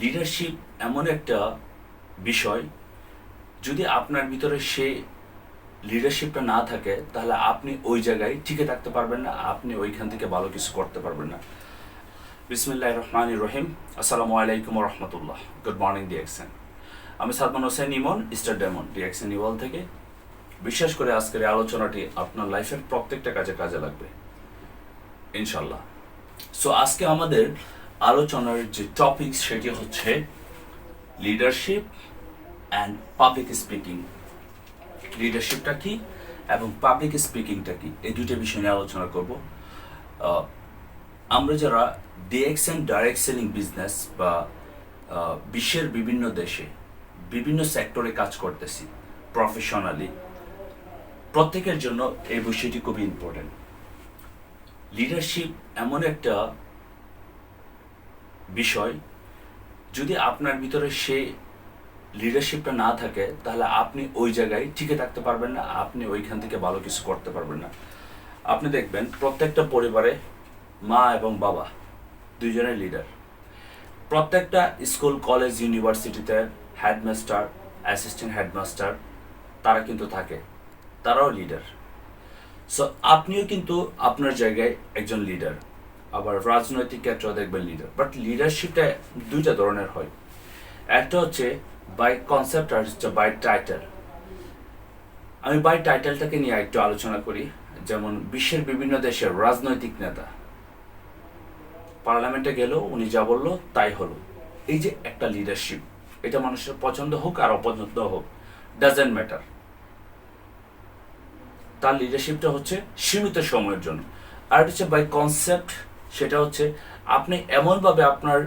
Leadership এমন একটা বিষয়, যদি আপনার ভিতরে সে লিডারশিপটা না থাকে, তাহলে আপনি ওই জায়গায় টিকে থাকতে পারবেন না, আপনি ওইখান থেকে ভালো কিছু করতে পারবেন না। বিসমিল্লাহ রহমান রহিম। আসসালামু আলাইকুম রহমতুল্লাহ। গুড মর্নিং ডিএক্সেন আমি Sadman Hossain Emon star diamond DXN ইওয়াল থেকে। বিশ্বাস করে আজকের আলোচনাটি আপনার লাইফের প্রত্যেকটা কাজে কাজে লাগবে। ইনশাল্লাহ সো আজকে আমাদের আলোচনার যে টপিক সেটি হচ্ছে লিডারশিপ অ্যান্ড পাবলিক স্পিকিং লিডারশিপটা কি এবং পাবলিক স্পিকিংটা কি? এই দুইটা বিষয় নিয়ে আলোচনা করব। আমরা যারা DXN and direct selling business বা বিশ্বের বিভিন্ন দেশে বিভিন্ন সেক্টরে কাজ করতেছি প্রফেশনালি প্রত্যেকের জন্য এই বিষয়টি খুবই ইম্পর্টেন্ট লিডারশিপ এমন একটা বিষয়, যদি আপনার ভিতরে সে লিডারশিপটা না থাকে, তাহলে আপনি ওই জায়গায় টিকে থাকতে পারবেন না, আপনি ওইখান থেকে ভালো কিছু করতে পারবেন না। আপনি দেখবেন প্রত্যেকটা পরিবারে মা এবং বাবা, দুইজনের লিডার প্রত্যেকটা স্কুল, কলেজ, ইউনিভার্সিটিতে হেডমাস্টার অ্যাসিস্ট্যান্ট হেডমাস্টার তারা কিন্তু থাকে, তারাও লিডার সো আপনিও কিন্তু আপনার জায়গায় একজন লিডার আবার রাজনৈতিক ক্ষেত্রেও দেখবেন লিডার বাট লিডারশিপটা দুইটা ধরনের হয়। একটা হচ্ছে বাই কনসেপ্ট আর হচ্ছে বাই টাইটেল আমি বাই টাইটেলটাকে নিয়ে একটু আলোচনা করি। যেমন বিশ্বের বিভিন্ন দেশের রাজনৈতিক নেতা। পার্লামেন্টে গেল, উনি যা বলল তাই হলো। এই যে একটা লিডারশিপ এটা মানুষের পছন্দ হোক আর অপছন্দ হোক ডাজেন্ট ম্যাটার তার লিডারশিপটা হচ্ছে সীমিত সময়ের জন্য। আর হচ্ছে বাই কনসেপ্ট সেটা হচ্ছে আপনি এমনভাবে আপনার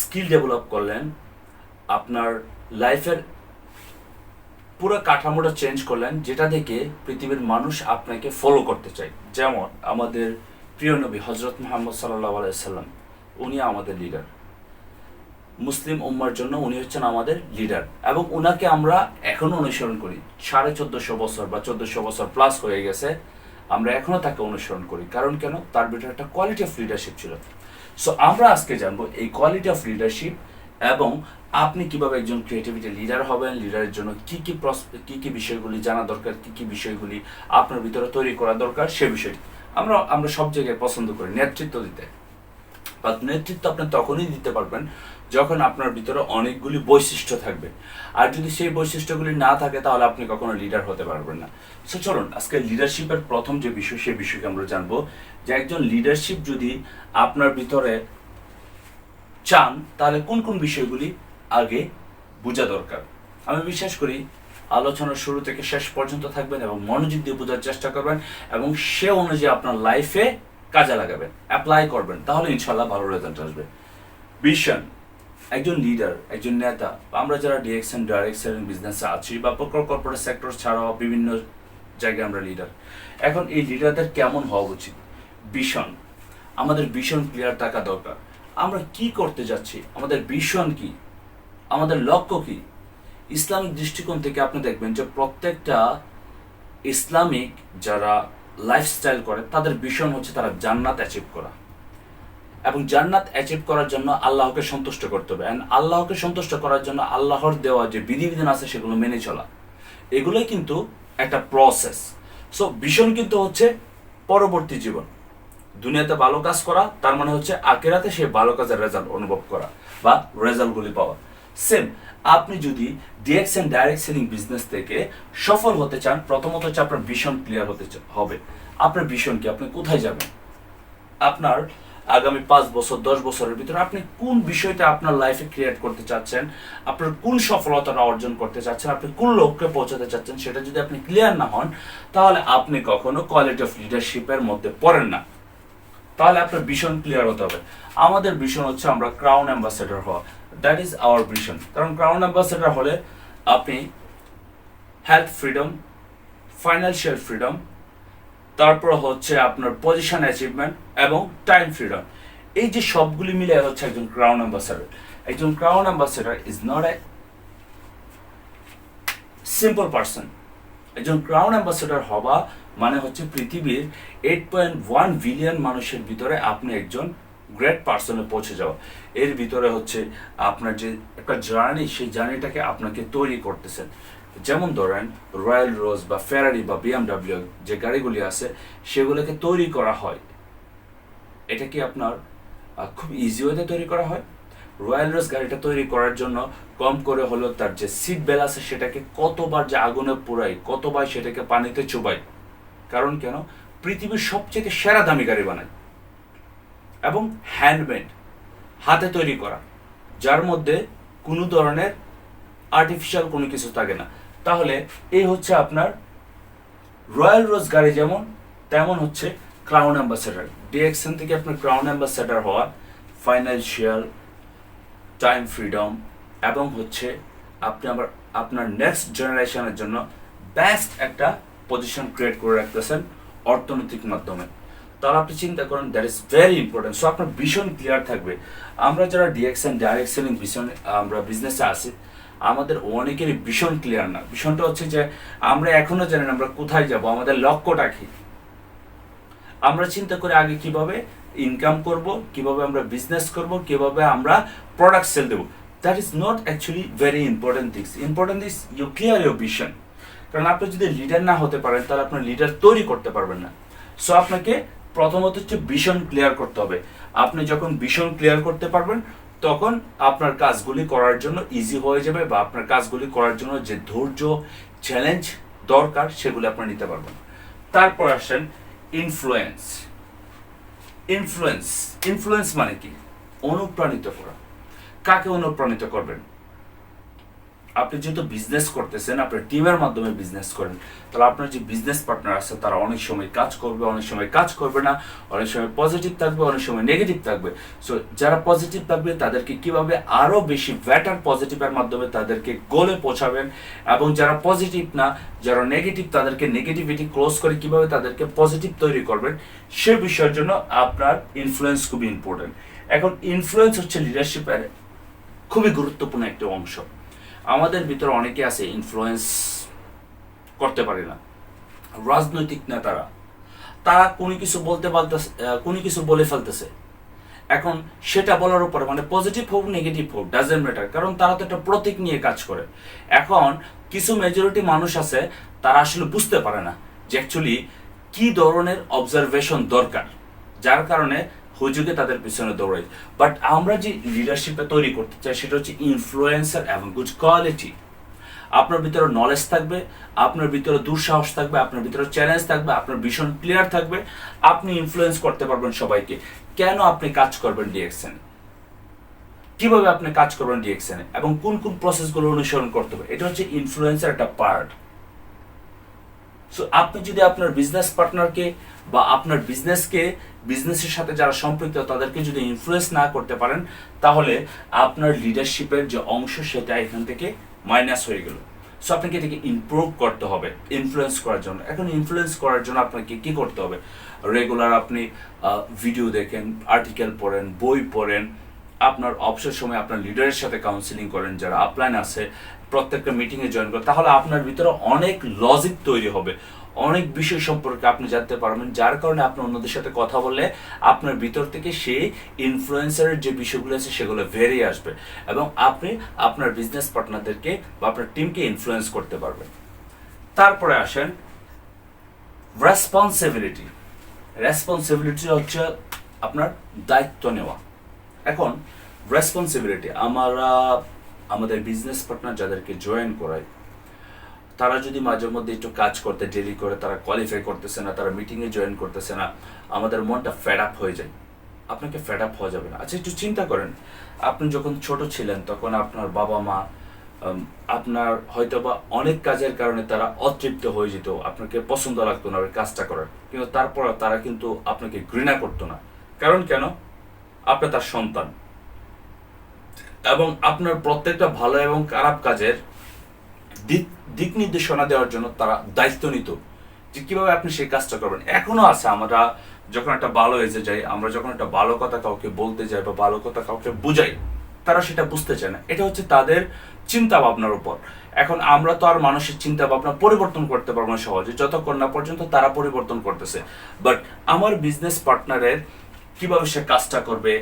স্কিল ডেভেলপ করলেন, আপনার লাইফের পুরো কাঠামোটা চেঞ্জ করলেন, যেটা থেকে পৃথিবীর মানুষ আপনাকে ফলো করতে চায়। যেমন আমাদের প্রিয় নবী হজরত মোহাম্মদ সাল্লাহ আলাইসাল্লাম উনি আমাদের লিডার মুসলিম উম্মার জন্য উনি হচ্ছেন আমাদের লিডার এবং উনাকে আমরা এখনও অনুসরণ করি। সাড়ে চোদ্দশো বছর বা চোদ্দশো বছর প্লাস হয়ে গেছে। আমরা এখনও তাকে অনুসরণ করি। কারণ কেন? তার ভিতরে একটা কোয়ালিটি অফ লিডারশিপ ছিল। সো আমরা আজকে জানব এই কোয়ালিটি অফ লিডারশিপ এবং আপনি কীভাবে একজন ক্রিয়েটিভিটি লিডার হবেন লিডারের জন্য কি কি কি কি বিষয়গুলি জানা দরকার, কি কি বিষয়গুলি আপনার ভিতরে তৈরি করা দরকার সে বিষয়টি। আমরা আমরা সব জায়গায় পছন্দ করি নেতৃত্ব দিতে। বা নেতৃত্ব আপনি তখনই দিতে পারবেন যখন আপনার ভিতরে অনেকগুলি বৈশিষ্ট্য থাকবে। আর যদি সেই বৈশিষ্ট্যগুলি না থাকে, তাহলে আপনি কখনো লিডার হতে পারবেন না। সো চলুন, আজকে লিডারশিপের প্রথম যে বিষয়, সেই বিষয়কে আমরা জানব যে একজন লিডারশিপ যদি আপনার ভিতরে চান, তাহলে কোন কোন বিষয়গুলি আগে বোঝা দরকার? আমি বিশ্বাস করি, আলোচনার শুরু থেকে শেষ পর্যন্ত থাকবেন এবং মনোযোগ দিয়ে বোঝার চেষ্টা করবেন এবং সে অনুযায়ী আপনার লাইফে কাজে লাগাবেন অ্যাপ্লাই করবেন, তাহলে ইনশাল্লাহ ভালো রেজাল্ট আসবে। ভিশন একজন লিডার একজন নেতা আমরা যারা ডিরেকশন ডাইরেকশন বিজনেসে আছি বা কর্পোরেট সেক্টর ছাড়াও বিভিন্ন জায়গায় আমরা লিডার এখন এই লিডারদের কেমন হওয়া উচিত? ভিশন আমাদের ভিশন ক্লিয়ার থাকা দরকার। আমরা কি করতে যাচ্ছি? আমাদের ভিশন কি? আমাদের লক্ষ্য কি? ইসলামিক দৃষ্টিকোণ থেকে আপনি দেখবেন যে প্রত্যেকটা ইসলামিক যারা লাইফস্টাইল করে, তাদের ভিশন হচ্ছে তারা জান্নাত অ্যাচিভ করা। এবং জান্নাত অ্যাচিভ করার জন্য আল্লাহকে সন্তুষ্ট করতে হবে। অ্যান্ড আল্লাহকে সন্তুষ্ট করার জন্য আল্লাহর দেওয়া যে বিধিবিধান আছে, সেগুলো মেনে চলা। এগুলোই কিন্তু একটা প্রসেস সো ভিশন কিন্তু হচ্ছে পরবর্তী জীবন। দুনিয়াতে ভালো কাজ করা, তার মানে হচ্ছে আকেরাতে সেই ভালো কাজের রেজাল্ট অনুভব করা বা রেজাল্টগুলি পাওয়া। সেম আপনি যদি DXN and direct selling business থেকে সফল হতে চান, প্রথমত হচ্ছে আপনার ভিশন ক্লিয়ার হতে হবে। আপনার ভীষণ কি? আপনি কোথায় যাবেন? আপনার আগামী পাঁচ বছর, দশ বছরের ভিতরে আপনি কোন বিষয়টা আপনার লাইফে ক্রিয়েট করতে চাচ্ছেন, আপনার কোন সফলতাটা অর্জন করতে চাচ্ছেন, আপনি কোন লক্ষ্যে পৌঁছাতে চাচ্ছেন সেটা যদি আপনি ক্লিয়ার না হন, তাহলে আপনি কখনো কোয়ালিটি অফ লিডারশিপের মধ্যে পড়েন না। তাহলে আপনার ভিশন ক্লিয়ার হতে হবে। আমাদের ভিশন হচ্ছে আমরা ক্রাউন অ্যাম্বাসেডর হওয়া। দ্যাট ইজ আওয়ার ভিশন কারণ ক্রাউন অ্যাম্বাসেডর হলে আপনি হেলথ ফ্রিডম ফাইন্যান্সিয়াল ফ্রিডম তারপর হচ্ছে আপনার পজিশন অ্যাচিভমেন্ট এবং টাইম ফ্রিডম এই যে সবগুলি মিলে হচ্ছে একজন ক্রাউন অ্যাম্বাসেডর একজন crown ambassador is not a simple person একজন ক্রাউন অ্যাম্বাসেডর হওয়া মানে হচ্ছে পৃথিবীর এইট পয়েন্ট ওয়ান বিলিয়ন মানুষের ভিতরে আপনি একজন গ্রেট পার্সনে পৌঁছে যাওয়া। এর ভিতরে হচ্ছে আপনার যে একটা জার্নি সেই জার্নিটাকে আপনাকে তৈরি করতেছেন। যেমন ধরেন রয়্যাল রোজ বা ফেরারি বা বিএমডাব্লিউ যে গাড়িগুলি আছে, সেগুলোকে তৈরি করা হয়। এটা কি আপনার খুব ইজি ওয়েতে তৈরি করা হয়? রয়্যাল রোজ গাড়িটা তৈরি করার জন্য কম করে হলেও তার যে সিট বেল আছে, সেটাকে কতবার যে আগুনে পোড়াই কতবার সেটাকে পানিতে চুবাই কারণ কেন? পৃথিবীর সবচেয়ে সেরা দামি গাড়ি বানায়। এবং হ্যান্ডমেড হাতে তৈরি করা। যার মধ্যে কোনো ধরনের আর্টিফিশিয়াল কোনো কিছু থাকে না। তাহলে এই হচ্ছে আপনার রয়্যাল রোজ গাড়ি যেমন, তেমন হচ্ছে ক্রাউন অ্যাম্বাসেডার। ডিএক্সএন থেকে আপনার ক্রাউন অ্যাম্বাসেডার হওয়া ফাইন্যান্সিয়াল টাইম ফ্রিডম এবং হচ্ছে আপনি আবার আপনার নেক্সট জেনারেশনের জন্য বেস্ট একটা পজিশন ক্রিয়েট করে রাখতেছেন অর্থনৈতিক মাধ্যমে। তাহলে আপনি চিন্তা করেন that is very important so আপনার ভীষণ ক্লিয়ার থাকবে। আমরা যারা ডিএক্সএন ডাইরেক্ট সেলিং ভীষণ আমরা বিজনেসে আছি আমাদের অনেকেরই ভীষণ ক্লিয়ার না। ভীষণটা হচ্ছে যে, আমরা এখনও জানি না আমরা কোথায় যাব, আমাদের লক্ষ্যটা কি? আমরা চিন্তা করি আগে কীভাবে ইনকাম করব, কীভাবে আমরা বিজনেস করব, কীভাবে আমরা প্রোডাক্ট সেল দেবো। That is not actually very important things important is you clear your vision কারণ আপনি যদি লিডার না হতে পারেন, তাহলে আপনার লিডার তৈরি করতে পারবেন না। সো আপনাকে প্রথমত হচ্ছে ভিশন ক্লিয়ার করতে হবে। আপনি যখন ভিশন ক্লিয়ার করতে পারবেন তখন আপনার কাজগুলি করার জন্য ইজি হয়ে যাবে বা আপনার কাজগুলি করার জন্য যে ধৈর্য চ্যালেঞ্জ দরকার, সেগুলি আপনার নিতে পারবেন। তারপর আসেন ইনফ্লুয়েন্স ইনফ্লুয়েন্স ইনফ্লুয়েন্স মানে কি? অনুপ্রাণিত করা। কাকে অনুপ্রাণিত করবেন? আপনি যেহেতু বিজনেস করতেছেন আপনার টিমের মাধ্যমে বিজনেস করেন, তাহলে আপনার যে বিজনেস পার্টনার আছে, তারা অনেক সময় কাজ করবে, অনেক সময় কাজ করবে না, অনেক সময় পজিটিভ থাকবে, অনেক সময় নেগেটিভ থাকবে। সো যারা পজিটিভ থাকবে, তাদেরকে কীভাবে আরও বেশি বেটার পজিটিভের মাধ্যমে তাদেরকে গোলে পৌঁছাবেন? এবং যারা পজিটিভ না, যারা নেগেটিভ তাদেরকে নেগেটিভিটি ক্লোজ করে কীভাবে তাদেরকে পজিটিভ তৈরি করবেন? সে বিষয়ের জন্য আপনার ইনফ্লুয়েন্স খুবই ইম্পর্টেন্ট এখন ইনফ্লুয়েন্স হচ্ছে লিডারশিপের খুবই গুরুত্বপূর্ণ একটা অংশ। আমাদের ভিতরে অনেকে আছে ইনফ্লুয়েন্স করতে পারে না। রাজনৈতিক নেতারা, তারা কোনো কিছু বলতে পারতেছে কোনো কিছু বলে ফেলতেছে। এখন সেটা বলার উপরে মানে পজিটিভ হোক নেগেটিভ হোক ডাজেন্ট ম্যাটার কারণ তারা তো একটা প্রতীক নিয়ে কাজ করে। এখন কিছু মেজরিটি মানুষ আছে, তারা আসলে বুঝতে পারে না যে অ্যাকচুয়ালি কি ধরনের অবজারভেশন দরকার। যার কারণে হুজুগে তাদের পিছনে দৌড়াই। বাট আমরা যে লিডারশিপটা তৈরি করতে চাই, সেটা হচ্ছে ইনফ্লুয়েন্সার এবং গুড কোয়ালিটি আপনার ভিতরে নলেজ থাকবে, আপনার ভিতরে দুঃসাহস থাকবে, আপনার ভিতরে চ্যালেঞ্জ থাকবে, আপনার ভীষণ ক্লিয়ার থাকবে, আপনি ইনফ্লুয়েন্স করতে পারবেন সবাইকে। কেন আপনি কাজ করবেন ডিএক্সএন কীভাবে আপনি কাজ করবেন ডিএক্সএনে এবং কোন কোন প্রসেসগুলো অনুসরণ করতে হবে? এটা হচ্ছে ইনফ্লুয়েন্সার একটা পার্ট সো আপনি যদি আপনার বিজনেস পার্টনারকে বা আপনার বিজনেসকে বিজনেসের সাথে যারা সম্পৃক্ত, তাদেরকে যদি ইনফ্লুয়েন্স না করতে পারেন, তাহলে আপনার লিডারশিপের যে অংশ সেটা এখান থেকে মাইনাস হয়ে গেল। সো আপনাকে এটাকে ইমপ্রুভ করতে হবে ইনফ্লুয়েন্স করার জন্য। এখন ইনফ্লুয়েন্স করার জন্য আপনাকে কি করতে হবে? রেগুলার আপনি ভিডিও দেখেন আর্টিকেল পড়েন, বই পড়েন। আপনার অবসর সময় আপনার লিডারের সাথে কাউন্সিলিং করেন, যারা আপলাইন আছে, প্রত্যেকটা মিটিংয়ে জয়েন করেন, তাহলে আপনার ভিতরে অনেক লজিক তৈরি হবে। অনেক বিষয় সম্পর্কে আপনি জানতে পারবেন, যার কারণে আপনি অন্যদের সাথে কথা বললে আপনার ভিতর থেকে সেই ইনফ্লুয়েন্সারের যে বিষয়গুলো আছে সেগুলো বেরিয়ে আসবে এবং আপনি আপনার বিজনেস পার্টনারদেরকে বা আপনার টিমকে ইনফ্লুয়েন্স করতে পারবেন। তারপরে আসেন রেসপন্সিবিলিটি রেসপন্সিবিলিটি হচ্ছে আপনার দায়িত্ব নেওয়া। এখন রেসপন্সিবিলিটি আমরা আমাদের বিজনেস পার্টনার যাদেরকে জয়েন করাই তারা যদি মাঝে মধ্যে একটু কাজ করতে দেরি করে, তারা কোয়ালিফাই করতেছে না, তারা মিটিংয়ে জয়েন করতেছে না, আমাদের মনটা ফেড আপ হয়ে যায়। আপনাকে ফেড আপ হওয়া যাবে না। আচ্ছা একটু চিন্তা করেন। আপনি যখন ছোট ছিলেন, তখন আপনার বাবা মা আপনার হয়তো বা অনেক কাজের কারণে তারা অতৃপ্ত হয়ে যেত, আপনাকে পছন্দ লাগতো না ওই কাজটা করার। কিন্তু তারপর তারা কিন্তু আপনাকে ঘৃণা করতো না। কারণ কেন? আপনি তার সন্তান। এবং আপনার প্রত্যেকটা ভালো এবং খারাপ কাজের দিক দিক নির্দেশনা দেওয়ার জন্য তারা দায়িত্ব নিত যে কীভাবে আপনি সেই কাজটা করবেন। এখনও আছে, আমরা যখন একটা ভালো এজে যাই আমরা যখন একটা ভালো কথা কাউকে বলতে যাই বা ভালো কথা কাউকে বুঝাই, তারা সেটা বুঝতে চায় না। এটা হচ্ছে তাদের চিন্তা ভাবনার উপর। এখন আমরা তো আর মানুষের চিন্তা ভাবনা পরিবর্তন করতে পারব না সহজে, যতক্ষণ না পর্যন্ত তারা পরিবর্তন করতেছে। বাট আমার বিজনেস পার্টনারের কীভাবে সে কাজটা করবে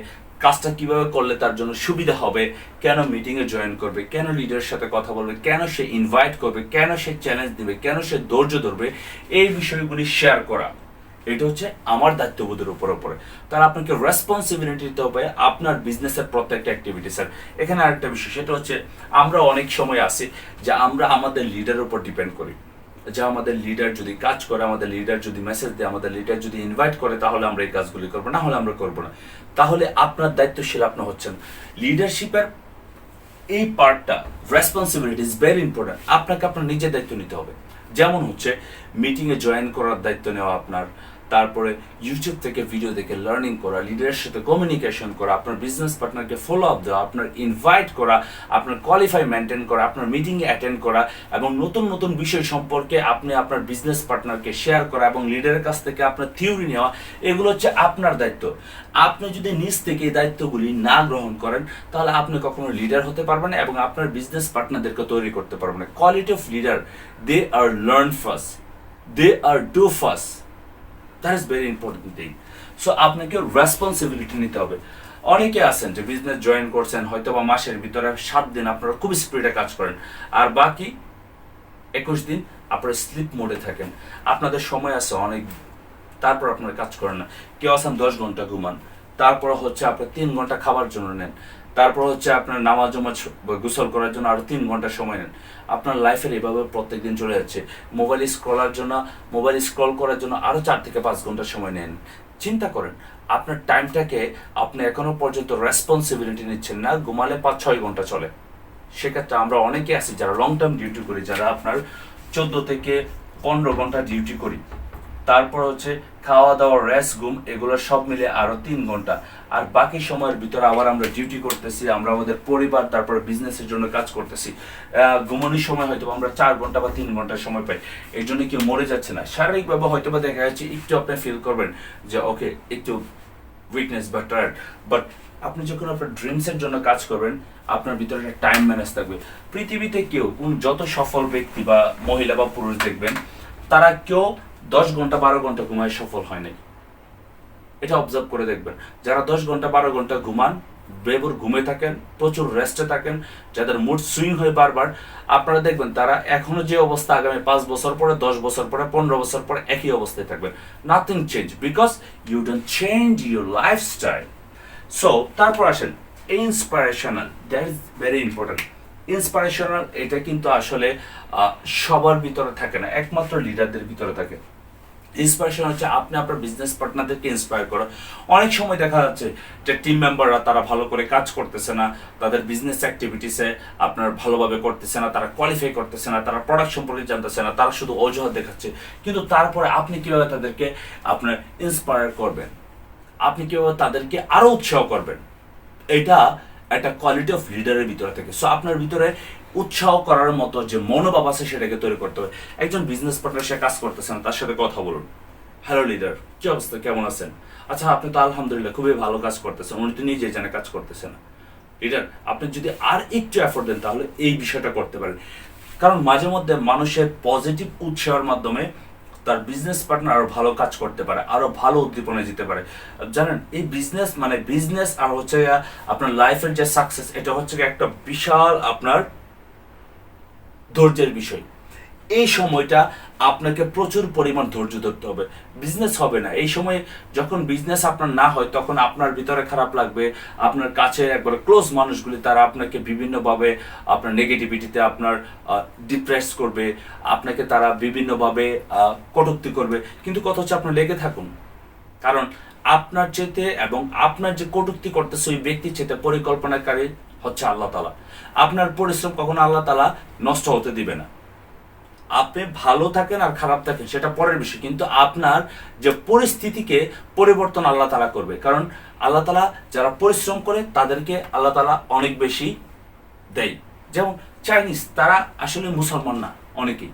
কাজটা কীভাবে করলে তার জন্য সুবিধা হবে? কেন মিটিংয়ে জয়েন করবে? কেন লিডারের সাথে কথা বলবে? কেন সে ইনভাইট করবে? কেন সে চ্যালেঞ্জ দিবে? কেন সে ধৈর্য ধরবে? এই বিষয়গুলি শেয়ার করা। এটা হচ্ছে আমার দায়িত্ববোধের উপর উপরে। তার আপনাকে রেসপন্সিবিলিটি দিতে হবে আপনার বিজনেসের প্রত্যেকটা অ্যাক্টিভিটি স্যার এখানে আরেকটা বিষয়, সেটা হচ্ছে আমরা অনেক সময় আসি যে আমরা আমাদের লিডারের উপর ডিপেন্ড করি। যে আমাদের লিডার যদি কাজ করে, আমাদের লিডার যদি মেসেজ দেয়, আমাদের লিডার যদি ইনভাইট করে, তাহলে আমরা এই কাজগুলি করব, না হলে আমরা করব না। তাহলে আপনার দায়িত্বশীল আপনি হচ্ছেন। লিডারশিপের এই পার্টটা রেসপন্সিবিলিটি ইজ ভেরি ইম্পর্টেন্ট আপনাকে আপনার নিজের দায়িত্ব নিতে হবে। যেমন হচ্ছে মিটিংয়ে জয়েন করার দায়িত্ব নেওয়া আপনার তারপরে ইউটিউব থেকে ভিডিও দেখে লার্নিং করা লিডারের সাথে কমিউনিকেশন করা, আপনার বিজনেস পার্টনারকে ফলো আপ দেওয়া, আপনার ইনভাইট করা, আপনার কোয়ালিফাই মেনটেন করা, আপনার মিটিংয়ে অ্যাটেন্ড করা এবং নতুন নতুন বিষয় সম্পর্কে আপনি আপনার বিজনেস পার্টনারকে শেয়ার করা এবং লিডারের কাছ থেকে আপনার থিওরি নেওয়া, এগুলো হচ্ছে আপনার দায়িত্ব। আপনি যদি নিজ থেকে এই দায়িত্বগুলি না গ্রহণ করেন, তাহলে আপনি কখনো লিডার হতে পারবেন এবং আপনার বিজনেস পার্টনারদেরকে তৈরি করতে পারবেন quality of leader they are learn first they are do first that is very important thing so আপনাকে রেসপন্সিবিলিটি নিতে হবে। অনেকে আছেন যে বিজনেস জয়েন করছেন হয়তো বা মাসের ভিতরে সাত দিন আপনারা খুব স্পিডে কাজ করেন। আর বাকি একুশ দিন আপনারা স্লিপ মোডে থাকেন। আপনাদের সময় আছে অনেক, তারপর আপনারা কাজ করেন না। কেউ আছেন দশ ঘণ্টা ঘুমান, তারপর হচ্ছে আপনার তিন ঘণ্টা খাবার জন্য নেন। তারপর হচ্ছে আপনার নামাজ জমাজ গোসল করার জন্য আরও তিন ঘণ্টা সময় নেন। আপনার লাইফের এভাবে প্রত্যেকদিন চলে যাচ্ছে। মোবাইল স্ক্রলার জন্য মোবাইল স্ক্রল করার জন্য আরও চার থেকে পাঁচ ঘণ্টা সময় নেন। চিন্তা করেন, আপনার টাইমটাকে আপনি এখনও পর্যন্ত রেসপন্সিবিলিটি নিচ্ছেন না, ঘুমালে পাঁচ ছয় ঘণ্টা চলে। সেক্ষেত্রে আমরা অনেকে আছি যারা লং টার্ম ডিউটি করি, যারা আপনার চোদ্দ থেকে পনেরো ঘণ্টা ডিউটি করি। তারপর হচ্ছে খাওয়া দাওয়া রেস্ট ঘুম এগুলো সব মিলে আরও তিন ঘণ্টা। আর বাকি সময়ের ভিতরে আবার আমরা ডিউটি করতেছি, আমরা আমাদের পরিবার, তারপর বিজনেসের জন্য কাজ করতেছি। ঘুমানোর সময় হয়তো আমরা চার ঘণ্টা বা তিন ঘণ্টা সময় পাই। এই জন্য কেউ মরে যাচ্ছে না। শারীরিকভাবে হয়তো বা দেখা যাচ্ছে একটু আপনি ফিল করবেন যে ওকে একটু উইকনেস বা টায়ার্ড বাট আপনি যখন আপনার ড্রিমসের জন্য কাজ করবেন, আপনার ভিতরে একটা টাইম ম্যানেজ থাকবে। পৃথিবীতে কেউ, কোন যত সফল ব্যক্তি বা মহিলা বা পুরুষ দেখবেন, তারা কেউ দশ ঘণ্টা বারো ঘণ্টা ঘুমায় সফল হয় নাই। এটা অবজার্ভ করে দেখবেন। যারা দশ ঘণ্টা বারো ঘণ্টা ঘুমান, বেবর ঘুমে থাকেন, প্রচুর রেস্টে থাকেন, যাদের মুড সুইং হয় বারবার, আপনারা দেখবেন তারা এখনও যে অবস্থা আগামী পাঁচ বছর পরে, দশ বছর পরে, পনেরো বছর পরে একই অবস্থায় থাকবেন। Nothing change because you don't change your lifestyle so তারপর আসেন inspirational that is very important inspirational, এটা কিন্তু আসলে সবার ভিতরে থাকে না, একমাত্র লিডারদের ভিতরে থাকে। ইন্সপিরেশন হচ্ছে আপনি আপনার বিজনেস পার্টনারদেরকে ইন্সপায়ার করা। অনেক সময় দেখা যাচ্ছে যে টিম মেম্বাররা তারা ভালো করে কাজ করতেছে না, তাদের বিজনেস অ্যাক্টিভিটিসে আপনার ভালোভাবে করতেছে না, তারা কোয়ালিফাই করতেছে না, তারা প্রোডাক্ট সম্পর্কে জানতেছে না, তারা শুধু অজুহাত দেখাচ্ছে। কিন্তু তারপরে আপনি কীভাবে তাদেরকে আপনার ইন্সপায়ার করবেন? আপনি কীভাবে তাদেরকে আরও উৎসাহ করবেন? এটা একটা কোয়ালিটি অফ লিডারের ভিতরে থাকে। সো আপনার ভিতরে উৎসাহ করার মতো যে মনোভাব আছে সেটাকে তৈরি করতে হবে। একজন বিজনেস পার্টনার সে কাজ করতেছেন তার সাথে কথা বলুন। হ্যালো লিডার কি অবস্থা? কেমন আছেন? আচ্ছা আপনি তো আলহামদুলিল্লাহ খুবই ভালো কাজ করতেছেন। উনি তো নিজেই জানে কাজ করতেছেন। লিডার আপনি যদি আর একটু এফোর্ট দেন, তাহলে এই বিষয়টা করতে পারেন। কারণ মাঝে মধ্যে মানুষের পজিটিভ উৎসাহের মাধ্যমে তার বিজনেস পার্টনার আরও ভালো কাজ করতে পারে, আরও ভালো উদ্দীপনায় যেতে পারে। জানেন, এই বিজনেস মানে বিজনেস আর হচ্ছে আপনার লাইফের যে সাকসেস এটা হচ্ছে একটা বিশাল আপনার ধৈর্যের বিষয়। এই সময়টা আপনাকে প্রচুর পরিমাণ ধৈর্য ধরতে হবে। বিজনেস হবে না। এই সময় যখন বিজনেস আপনার না হয়, তখন আপনার ভিতরে খারাপ লাগবে। আপনার কাছে একবার ক্লোজ মানুষগুলি, তারা আপনাকে বিভিন্নভাবে আপনার নেগেটিভিটিতে আপনার ডিপ্রেস করবে। আপনাকে তারা বিভিন্নভাবে কটূক্তি করবে। কিন্তু কথা হচ্ছে আপনার লেগে থাকুন। কারণ আপনার চেতে এবং আপনার যে কটূক্তি করতেছে ওই ব্যক্তির চেতে পরিকল্পনাকারী হচ্ছে আল্লাহ তালা আপনার পরিশ্রম কখনো আল্লাহ তালা নষ্ট হতে দিবে না। আপনি ভালো থাকেন আর খারাপ থাকেন, সেটা পরের বিষয়। কিন্তু আপনার যে পরিস্থিতিকে পরিবর্তন আল্লাহ তালা করবে। কারণ আল্লাহ তালা যারা পরিশ্রম করে, তাদেরকে আল্লাহ তালা অনেক বেশি দেয়। যেমন চাইনিজ, তারা আসলে মুসলমান না অনেকেই।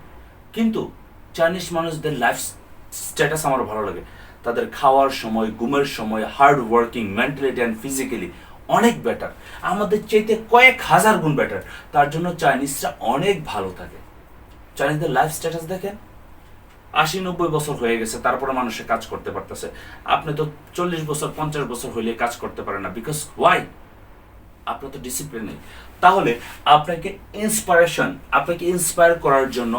কিন্তু চাইনিজ মানুষদের লাইফ স্ট্যাটাস আমার ভালো লাগে। তাদের খাওয়ার সময়, ঘুমের সময় hard working mentality and physically অনেক বেটার আমাদের চাইতে কয়েক হাজার গুণ বেটার তার জন্য চাইনিজরা অনেক ভালো থাকে। চাইনিজদের লাইফ স্ট্যাটাস দেখেন, আশি নব্বই বছর হয়ে গেছে তারপরে মানুষে কাজ করতে পারতেছে। আপনি তো চল্লিশ বছর, পঞ্চাশ বছর হইলে কাজ করতে পারেন না বিকজ ওয়াই আপনার তো ডিসিপ্লিন নেই। তাহলে আপনাকে ইন্সপায়ারেশন আপনাকে ইন্সপায়ার করার জন্য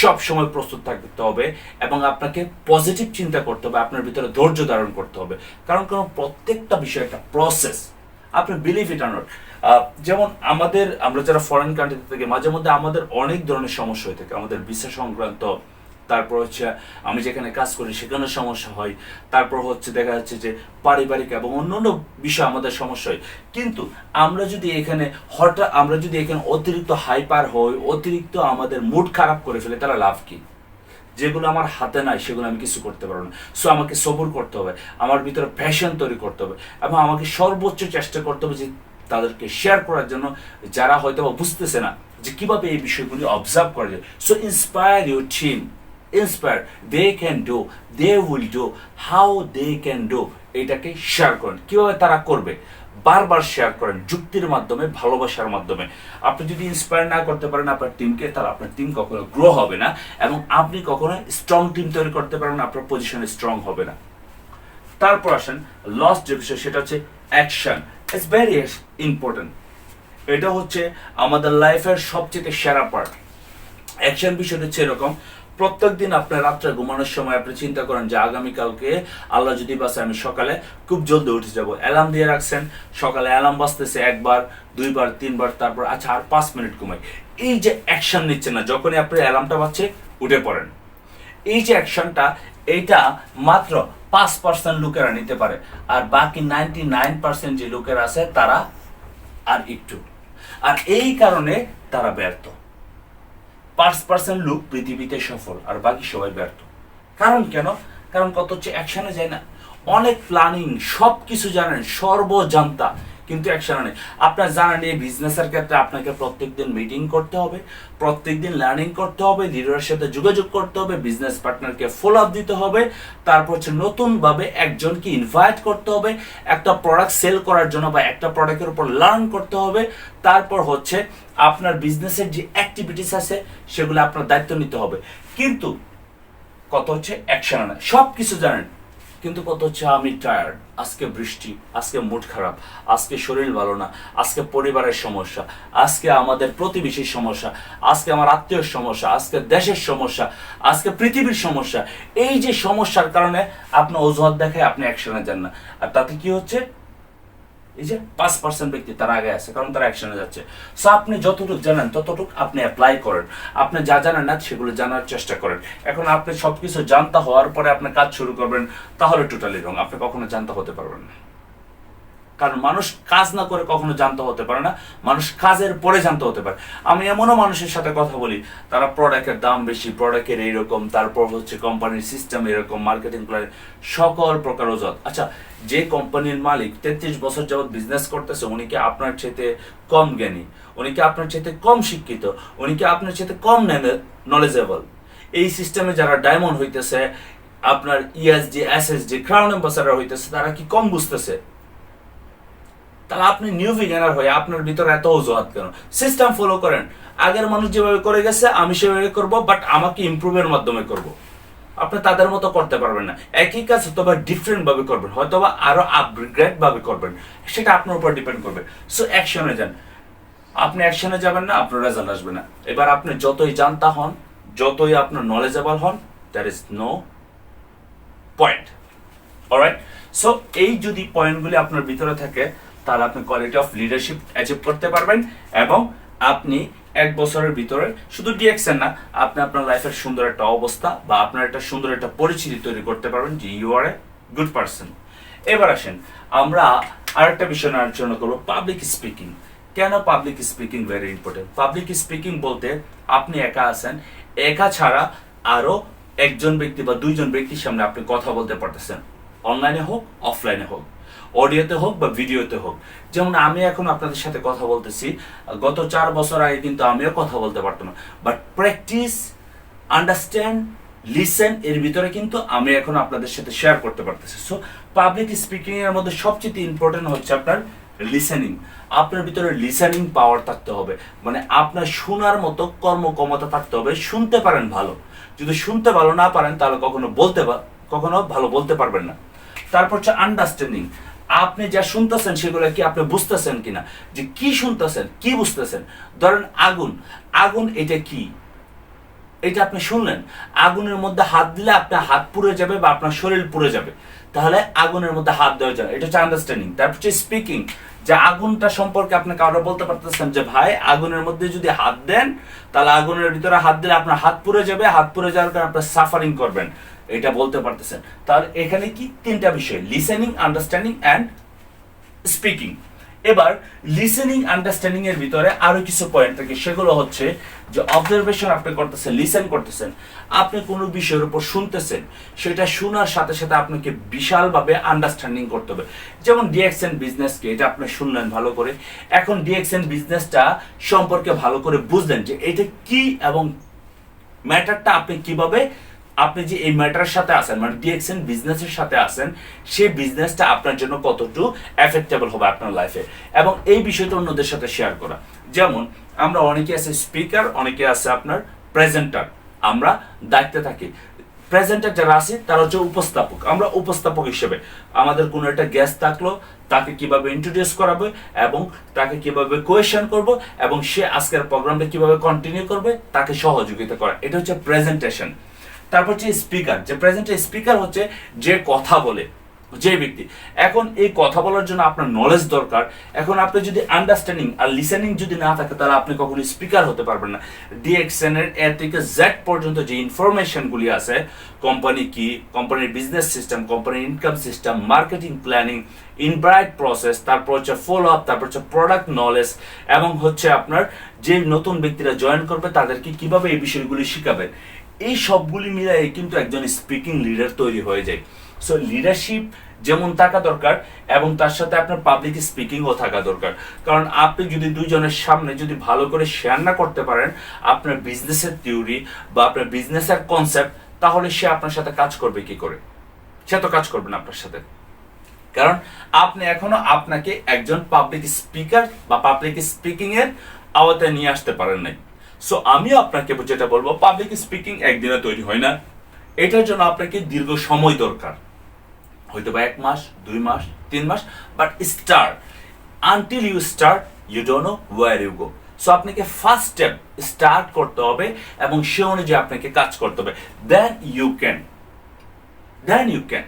সব সময় প্রস্তুত থাকতে হবে এবং আপনাকে পজিটিভ চিন্তা করতে হবে, আপনার ভিতরে ধৈর্য ধারণ করতে হবে। কারণ কারণ প্রত্যেকটা বিষয় একটা প্রসেস আপনি বিলিভ ইট নট যেমন আমাদের, আমরা যারা ফরেন কান্ট্রিতে থেকে, মাঝে মধ্যে আমাদের অনেক ধরনের সমস্যা হয়ে থাকে। আমাদের ভিসা সংক্রান্ত, তারপর হচ্ছে আমি যেখানে কাজ করি সেখানে সমস্যা হয়। তারপর হচ্ছে দেখা যাচ্ছে যে পারিবারিক এবং অন্যান্য বিষয় আমাদের সমস্যা হয়। কিন্তু আমরা যদি এখানে হঠাৎ আমরা যদি এখানে অতিরিক্ত হাইপার হই, অতিরিক্ত আমাদের মুড খারাপ করে ফেলে তারা লাভ কি? যেগুলো আমার হাতে নাই, সেগুলো আমি কিছু করতে পারব না। সো আমাকে সবুর করতে হবে। আমার ভিতরে প্যাশন তৈরি করতে হবে। এবং আমাকে সর্বোচ্চ চেষ্টা করতে হবে যে তাদেরকে শেয়ার করার জন্য যারা হয়তো বুঝতেছে না যে কীভাবে এই বিষয়গুলি অবজার্ভ করা যায়। So inspire your team inspire they can do they will do how they can do এটাকে শেয়ার করেন। কীভাবে তারা করবে? বারবার শেয়ার করেন যুক্তির মাধ্যমে, ভালোবাসার মাধ্যমে। আপনি যদি ইন্সপায়ার না করতে পারেন আপনার টিমকে তাহলে আপনার টিম কখনো গ্রো হবে না এবং আপনি কখনো স্ট্রং টিম তৈরি করতে পারবেন আপনার পজিশনে স্ট্রং হবে না। তারপর আসেন লস্ট যে বিষয়, সেটা হচ্ছে অ্যাকশন ইটস ভেরি ইম্পর্টেন্ট এটা হচ্ছে আমাদের লাইফের সবচেয়ে সেরা পার্ট অ্যাকশন বিষয়টা হচ্ছে এরকম, প্রত্যেক দিন আপনার রাত্রে ঘুমানোর সময় আপনি চিন্তা করেন যে আগামীকালকে আল্লাহ যদি বাসে আমি সকালে খুব জলদি উঠে যাব। অ্যালার্ম দিয়ে রাখছেন, সকালে অ্যালার্ম বাজতেছে একবার, দুইবার, তিনবার, তারপর আচ্ছা আর পাঁচ মিনিট ঘুমাই। এই যে অ্যাকশন নিচ্ছে না, যখনই আপনার অ্যালার্মটা বাজছে, উঠে পড়েন। এই যে অ্যাকশনটা এইটা মাত্র পাঁচ পার্সেন্ট লোকেরা নিতে পারে। আর বাকি নাইনটি নাইন পার্সেন্ট যে লোকেরা আছে, তারা আর একটু। আর এই কারণে তারা ব্যর্থ। পাঁচ পার্সেন্ট লোক পৃথিবীতে সফল, আর বাকি সবাই ব্যর্থ। কারণ কেন? কারণ কত হচ্ছে অ্যাকশনে যায় না। অনেক প্ল্যানিং সব কিছু জানেন, সর্বজান্তা। কিন্তু অ্যাকশনে নেই আপনার জানেন এই বিজনেসের ক্ষেত্রে আপনাকে প্রত্যেকদিন মিটিং করতে হবে, প্রত্যেকদিন লার্নিং করতে হবে লিডারের সাথে যোগাযোগ করতে হবে বিজনেস পার্টনারকে ফলো আপ দিতে হবে, তারপর হচ্ছে নতুনভাবে একজনকে ইনভাইট করতে হবে, একটা প্রোডাক্ট সেল করার জন্য বা একটা প্রোডাক্টের উপর লার্ন করতে হবে, তারপর হচ্ছে আপনার বিজনেসের যে অ্যাক্টিভিটিস আছে, সেগুলো আপনার দায়িত্ব নিতে হবে। কিন্তু কত হচ্ছে অ্যাকশন না সব কিছু জানেন কিন্তু কত হচ্ছে, আমি টায়ার্ড আজকে বৃষ্টি, আজকে মুড খারাপ, আজকে শরীর ভালো না, আজকে পরিবারের সমস্যা, আজকে আমাদের প্রতিবেশীর সমস্যা, আজকে আমার আত্মীয়র সমস্যা, আজকে দেশের সমস্যা, আজকে পৃথিবীর সমস্যা। এই যে সমস্যার কারণে আপনি অজুহাত দেখায় আপনি অ্যাকশনে যান না। আর তাতে কি হচ্ছে? এই যে পাঁচ পার্সেন্ট ব্যক্তি তারা আগে আছে, কারণ তারা অ্যাকশনে যাচ্ছে। সো আপনি যতটুকু জানেন, ততটুকু আপনি অ্যাপ্লাই করেন। আপনি যা জানেন না, সেগুলো জানার চেষ্টা করেন। এখন আপনি সব কিছু জানতে হওয়ার পরে আপনি কাজ শুরু করবেন, তাহলে টোটালি রং আপনি কখনো জানতে হতে পারবেন না। কারণ মানুষ কাজ না করে কখনো জানতে হতে পারে না, মানুষ কাজের পরে জানতে হতে পারে। আমি এমনও মানুষের সাথে কথা বলি, তারা প্রোডাক্টের দাম বেশি প্রোডাক্টের এইরকম, তারপর হচ্ছে কোম্পানির সিস্টেম এরকম মার্কেটিং প্ল্যান সকল প্রকার ওজত আচ্ছা যে কোম্পানির মালিক তেত্রিশ বছর যাবৎ বিজনেস করতেছে, উনি কি আপনার চাইতে কম জ্ঞানী? উনি কি আপনার চাইতে কম শিক্ষিত? উনি কি আপনার চাইতে কম নলেজেবল এই সিস্টেমে যারা ডায়মন্ড হইতেছে, আপনার ইএসডি এসএসডি ক্রাউন অ্যাম্বাসাডার হইতেছে, তারা কি কম বুঝতেছে? তাহলে আপনি নিউ বিজ্ঞানার হয়ে আপনার ভিতরে এত অজুহাত কেন? সিস্টেম ফলো করেন। আগের মানুষ যেভাবে করে গেছে, আমি সেভাবে করব বাট আমাকে ইমপ্রুভের মাধ্যমে করব। আপনি তাদের মতো করতে পারবেন না। একই কাজ হয়তো বা ডিফারেন্ট ভাবে করবেন হয়তো বা আরও আপগ্রেড ভাবে করবেন। সেটা আপনার উপর ডিপেন্ড করবে। সো অ্যাকশনে যান। আপনি অ্যাকশনে যাবেন না, আপনার রেজাল্ট আসবে না। এবার আপনি যতই জানতা হন, যতই আপনার নলেজেবল হন there is no point alright so এই যদি পয়েন্টগুলি আপনার ভিতরে থাকে তাহলে আপনি কোয়ালিটি অফ লিডারশিপ অ্যাচিভ করতে পারবেন এবং আপনি এক বছরের ভিতরে শুধু ডিএক্সেন না, আপনি আপনার লাইফের সুন্দর একটা অবস্থা বা আপনার একটা সুন্দর একটা পরিচিতি তৈরি করতে পারবেন যে you are a good person এবার আসেন, আমরা আরেকটা বিষয় আলোচনা করব পাবলিক স্পিকিং কেন public speaking very important public speaking বলতে আপনি একা আছেন, একা ছাড়া আরও একজন ব্যক্তি বা দুইজন ব্যক্তির সামনে আপনি কথা বলতে পারতেছেন। অনলাইনে হোক অফলাইনে হোক। অডিওতে হোক বা ভিডিওতে হোক। যেমন আমি এখন আপনাদের সাথে কথা বলতেছি, গত চার বছর আগে কিন্তু আমিও কথা বলতে পারতাম না। বাট প্র্যাকটিস আন্ডারস্ট্যান্ড লিসেন এর ভিতরে কিন্তু আমি এখন আপনাদের সাথে শেয়ার করতে পারতেছি। সো পাবলিক স্পিকিং এর মধ্যে সবচেয়ে ইম্পর্টেন্ট হচ্ছে আপনার লিসেনিং আপনার ভিতরে লিসেনিং পাওয়ার থাকতে হবে। মানে আপনার শোনার মতো কর্মক্ষমতা থাকতে হবে। শুনতে পারেন ভালো। যদি শুনতে ভালো না পারেন, তাহলে কখনো বলতে কখনো ভালো বলতে পারবেন না। তারপর হচ্ছে আন্ডারস্ট্যান্ডিং আপনি যা শুনতেছেন সেগুলো কি আপনি বুঝতেছেন কিনা? যে কি শুনতেছেন? কি বুঝতেছেন? ধরেন আগুন। আগুন এটা কি? এটা আপনি শুনলেন। আগুনের মধ্যে হাত দিলে আপনার হাত পুড়ে যাবে বা আপনার শরীর পুড়ে যাবে। তাহলে আগুনের মধ্যে হাত দেওয়া যায়। এটা হচ্ছে আন্ডারস্ট্যান্ডিং তারপর হচ্ছে স্পিকিং যে আগুনটা সম্পর্কে আপনি কারও বলতে পারতেছেন যে, ভাই, আগুনের মধ্যে যদি হাত দেন, তাহলে আগুনের ভিতরে হাত দিলে আপনার হাত পুড়ে যাবে। হাত পুড়ে যাওয়ার কারণে আপনার সাফারিং করবেন। এটা বলতে পারতেছেন। তাহলে এখানে কি? তিনটা বিষয়। লিসেনিং আন্ডারস্ট্যান্ডিং অ্যান্ড স্পিকিং এবার লিসেনিং আন্ডারস্ট্যান্ডিং এর ভিতরে আরও কিছু পয়েন্ট থাকে। সেগুলো হচ্ছে যে অবজারভেশন আপনি করতেছেন লিসেন করতেছেন। আপনি কোনো বিষয়ের উপর শুনতেছেন, সেটা শোনার সাথে সাথে আপনাকে বিশালভাবে আন্ডারস্ট্যান্ডিং করতে হবে। যেমন ডিএক্সএন বিজনেসকে এটা আপনি শুনলেন ভালো করে। এখন ডিএক্সএন বিজনেসটা সম্পর্কে ভালো করে বুঝলেন যে এটা কি এবং ম্যাটারটা আপনি কীভাবে আপনি যে এই ম্যাটারের সাথে আছেন মানে ডিএক্সএন বিজনেসের সাথে আছেন, সেই বিজনেসটা আপনার জন্য কতটুকু এফেক্টেবল হবে আপনার লাইফে এবং এই বিষয়টা অন্যদের সাথে শেয়ার করা। যেমন, আমরা অনেকে আছে স্পিকার অনেকে আছে আপনার প্রেজেন্টার আমরা দায়িত্বে থাকি। প্রেজেন্টার যারা আছে, তারা হচ্ছে উপস্থাপক। আমরা উপস্থাপক হিসেবে। আমাদের কোনো একটা গ্যাস থাকল, তাকে কীভাবে ইন্ট্রোডিউস করাবে এবং তাকে কীভাবে কোয়েশন করব এবং সে আজকের প্রোগ্রামটা কীভাবে কন্টিনিউ করবে, তাকে সহযোগিতা করা। এটা হচ্ছে প্রেজেন্টেশন তারপর হচ্ছে স্পিকার যে প্রেজেন্টের স্পিকার হচ্ছে যে কথা বলে, যে ব্যক্তি। এখন এই কথা বলার জন্য আপনার নলেজ দরকার। এখন আপনি যদি আন্ডারস্ট্যান্ডিং আর লিসেনিং যদি না থাকে, তাহলে আপনি কখনো স্পিকার হতে পারবেন না। ডিএক্সএন এর থেকে জেড পর্যন্ত যে ইনফরমেশনগুলি আছে কোম্পানি কি কোম্পানির বিজনেস সিস্টেম কোম্পানির ইনকাম সিস্টেম মার্কেটিং প্ল্যানিং ইনব্রাইট প্রসেস তারপর হচ্ছে ফলো আপ তারপর হচ্ছে প্রোডাক্ট নলেজ এবং হচ্ছে আপনার যে নতুন ব্যক্তিরা জয়েন করবে, তাদেরকে কীভাবে এই বিষয়গুলি শিখাবেন। এই সবগুলি মিলাই কিন্তু একজন স্পিকিং লিডার তৈরি হয়ে যায়। সো লিডারশিপ যেমন থাকা দরকার এবং তার সাথে আপনার পাবলিক স্পিকিংও থাকা দরকার। কারণ আপনি যদি দুইজনের সামনে যদি ভালো করে শেয়ার না করতে পারেন, আপনার বিজনেসের থিওরি বা আপনার বিজনেসের কনসেপ্ট তাহলে সে আপনার সাথে কাজ করবে কি করে? সে তো কাজ করবে না আপনার সাথে। কারণ আপনি এখনও আপনাকে একজন পাবলিক স্পিকার বা পাবলিক স্পিকিং এর আওতায় নিয়ে আসতে পারেন নাই। সো আমি আপনাকে যেটা বলব পাবলিক স্পিকিং একদিনে তৈরি হয় না। এটার জন্য আপনাকে দীর্ঘ সময় দরকার। হয়তো বা এক মাস, দুই মাস, তিন মাস but start until you start you don't know where you go so আপনাকে ফার্স্ট স্টেপ স্টার্ট করতে হবে এবং সে অনুযায়ী আপনাকে কাজ করতে হবে। Then you can then you can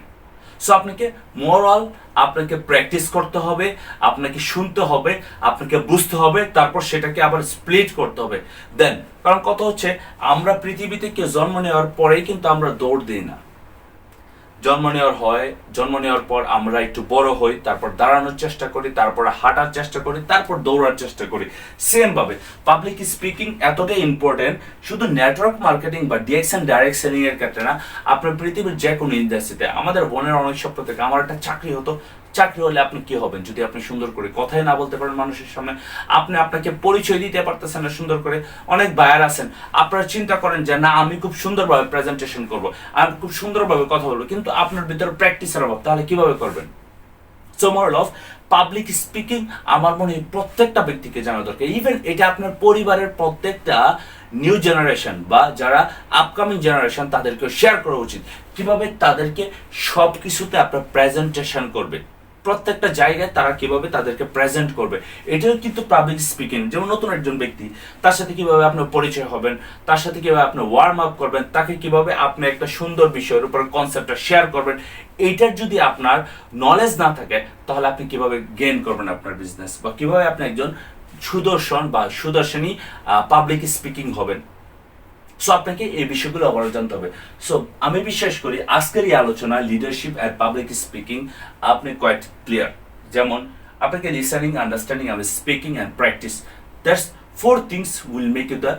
so আপনাকে মোরাল আপনাকে প্র্যাকটিস করতে হবে, আপনাকে শুনতে হবে, আপনাকে বুঝতে হবে, তারপর সেটাকে আবার স্প্লিট করতে হবে। দেন কারণ কথা হচ্ছে, আমরা পৃথিবী থেকে জন্ম নেওয়ার পরেই কিন্তু আমরা দৌড় দিই না। জন্ম নেওয়ার হয়, জন্ম নেওয়ার পর আমরা একটু বড় হই, তারপর দাঁড়ানোর চেষ্টা করি, তারপর হাঁটার চেষ্টা করি, তারপর দৌড়ার চেষ্টা করি। সেম ভাবে পাবলিক স্পিকিং এতটাই ইম্পর্টেন্ট শুধু নেটওয়ার্ক মার্কেটিং বা ডিএক্সএন ডাইরেকশনিং এর ক্ষেত্রে না, আপনার পৃথিবীর যে কোনো ইন্ডাস্ট্রিতে আমাদের বোনের অনেক স্বপ্ন থেকে আমার একটা চাকরি হতো চাকরি হলে আপনি কি হবেন? যদি আপনি সুন্দর করে কথাই না বলতে পারেন মানুষের সামনে, আপনি আপনাকে পরিচয় দিতে পারতেছেন না সুন্দর করে। অনেক বায়ার আছেন। আপনারা চিন্তা করেন যে, না, আমি খুব সুন্দরভাবে প্রেজেন্টেশন করব আমি খুব সুন্দরভাবে কথা বলব। কিন্তু আপনার ভিতরে প্র্যাকটিসের অভাব। তাহলে কীভাবে করবেন? সো অফ পাবলিক স্পিকিং আমার মনে হয় প্রত্যেকটা ব্যক্তিকে জানা দরকার। ইভেন এটা আপনার পরিবারের প্রত্যেকটা নিউ জেনারেশন বা যারা আপকামিং জেনারেশন তাদেরকে শেয়ার করা উচিত। কীভাবে তাদেরকে সব কিছুতে আপনার প্রেজেন্টেশন করবে? প্রত্যেকটা জায়গায় তারা কীভাবে তাদেরকে প্রেজেন্ট করবে, এটাও কিন্তু পাবলিক স্পিকিং যেমন নতুন একজন ব্যক্তি, তার সাথে কীভাবে আপনার পরিচয় হবেন, তার সাথে কীভাবে আপনি ওয়ার্ম আপ করবেন, তাকে কীভাবে আপনি একটা সুন্দর বিষয়ের উপর কনসেপ্টটা শেয়ার করবেন, এইটার যদি আপনার নলেজ না থাকে, তাহলে আপনি কীভাবে গেইন করবেন আপনার বিজনেস বা কীভাবে আপনি একজন সুদর্শন বা সুদর্শনী পাবলিক স্পিকিং হবেন। সো আপনাকে এই বিষয়গুলো আবারও জানতে হবে। সো আমি বিশ্বাস করি আজকের এই আলোচনা লিডারশিপ অ্যান্ড পাবলিক স্পিকিং আপনি কোয়াইট ক্লিয়ার যেমন, আপনাকে listening understanding and speaking and practice that's four things will make you the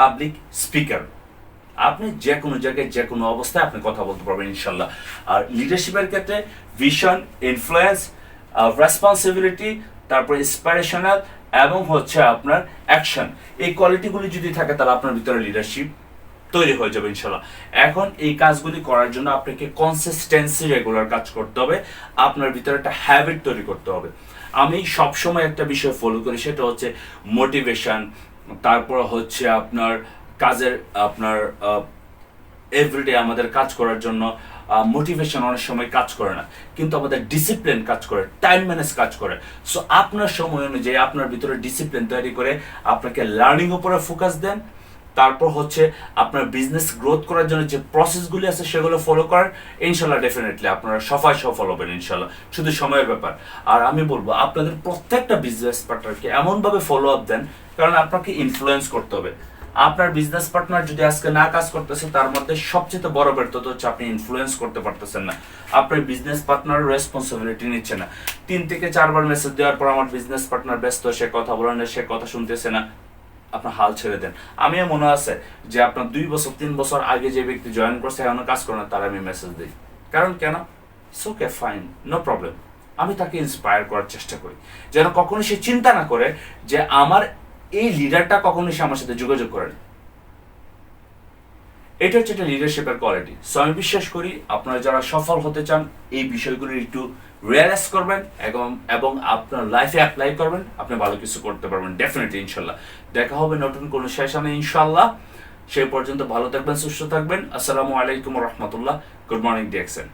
public speaker আপনি যে কোনো জায়গায় যে কোনো অবস্থায় আপনি কথা বলতে পারবেন ইনশাল্লাহ আর লিডারশিপের ক্ষেত্রে ভিশন ইনফ্লুয়েন্স রেসপন্সিবিলিটি তারপর ইন্সপিরেশনাল এবং হচ্ছে আপনার অ্যাকশন এই কোয়ালিটিগুলি যদি থাকে, তাহলে আপনার ভিতরে লিডারশিপ তৈরি হয়ে যাবে ইনশাল্লাহ এখন এই কাজগুলি করার জন্য আপনাকে কনসিস্টেন্সি রেগুলার কাজ করতে হবে। আপনার ভিতরে একটা হ্যাবিট তৈরি করতে হবে। আমি সবসময় একটা বিষয় ফলো করি, সেটা হচ্ছে মোটিভেশন তারপর হচ্ছে আপনার কাজের, আপনার এভরিডে আমাদের কাজ করার জন্য মোটিভেশন অনেক সময় কাজ করে না। কিন্তু আমাদের ডিসিপ্লিন কাজ করে টাইম ম্যানেজ কাজ করে। সো আপনার সময় অনুযায়ী আপনার ভিতরে ডিসিপ্লিন তৈরি করে আপনাকে লার্নিং উপরে ফোকাস দেন তারপর হচ্ছে আপনার বিজনেস গ্রোথ করার জন্য যে প্রসেসগুলি আছে সেগুলো ফলো করেন ইনশাল্লাহ ডেফিনেটলি আপনারা সবাই সফল হবেন, ইনশাল্লাহ। শুধু সময়ের ব্যাপার। আর আমি বলব, আপনাদের প্রত্যেকটা বিজনেস পার্টনারকে এমনভাবে ফলো আপ দেন, কারণ আপনাকে ইনফ্লুয়েন্স করতে হবে। আপনার বিজনেস পার্টনার যদি আজকে না কাজ করতেছে, তার মধ্যে সবচেয়ে বড় ব্যর্থতা হচ্ছে আপনি ইনফ্লুয়েন্স করতে পারতেছেন না। আপনার বিজনেস পার্টনার রেসপন্সিবিলিটি নিচ্ছে না। তিন থেকে চারবার মেসেজ দেওয়ার পর আমার বিজনেস পার্টনার ব্যস্ত, সে কথা বলে না, সে কথা শুনতেছে না। আপনার হাল ছেড়ে দেন। আমিও মনে আছে যে আপনার দুই বছর, তিন বছর আগে যে ব্যক্তি জয়েন করছে, এখনও কাজ করে না, তার আমি মেসেজ দিই। কারণ কেন? ওকে ফাইন নো প্রবলেম আমি তাকে ইন্সপায়ার করার চেষ্টা করি। যেন কখনো সে চিন্তা না করে যে আমার এই লিডারটা কখনো সে আমার সাথে যোগাযোগ করেনি এটা হচ্ছে একটা লিডারশিপের কোয়ালিটি সো আমি বিশ্বাস করি আপনারা যারা সফল হতে চান, এই বিষয়গুলির একটু রিয়েলাইজ করবেন এবং এবং আপনার লাইফে অ্যাপ্লাই করবেন, আপনি ভালো কিছু করতে পারবেন ডেফিনেটলি ইনশাল্লাহ। দেখা হবে নতুন কোনো সেশনে ইনশাল্লাহ। সেই পর্যন্ত ভালো থাকবেন, সুস্থ থাকবেন। আসসালামু আলাইকুম রহমতুল্লাহ। Good morning ডিএক্সেন